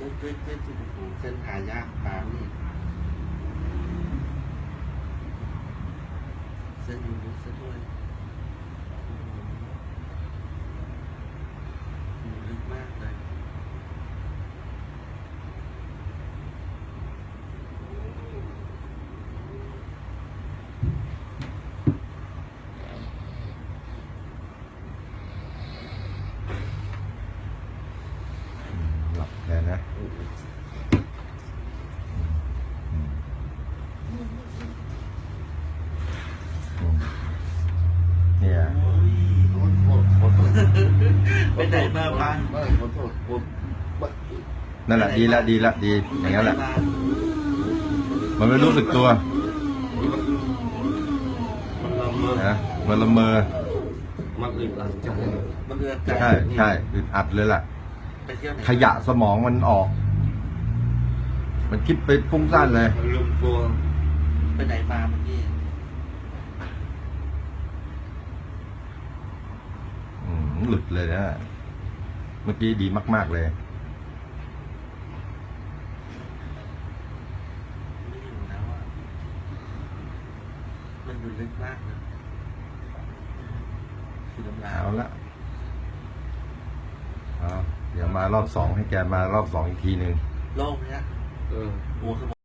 เต้นเต้นเต้นที่โอ้โหเส้นหายากตามนี่เส้นอยู่ลึกซะด้วยโอ้โหอยู่ลึกมากเลย หลับเลยนะอืมอืมเนี่ยโอ้ยขอโทษขอโทษไปไหนมาบ้านไม่ขอโทษผมไม่นั่นแหละดีละดีละดีอย่างนั้นแหละไปไมมันไม่รู้สึกตัวมันละเมอนะมันละเมอมันอึดอัดใจมันเอือดใจใช่ใช่อึดอัดเลยล่ะ ไปเที่ยวไหนขยะสมองมันออก มันคิดไปฟุ้งซ่านเลยมันลืมตัวไปไหนมาเมื่อกี้อืมหลุดเลยนะเมื่อกี้ดีมาก ๆ เลย ไม่อยู่แล้วอะมันอยู่ลึกมากเลยคือน้ำลายเอาละเอาเดี๋ยว มารอบสองให้แกมารอบสองอีกทีหนึ่ง โล่งไหมฮะเออหัวสมอง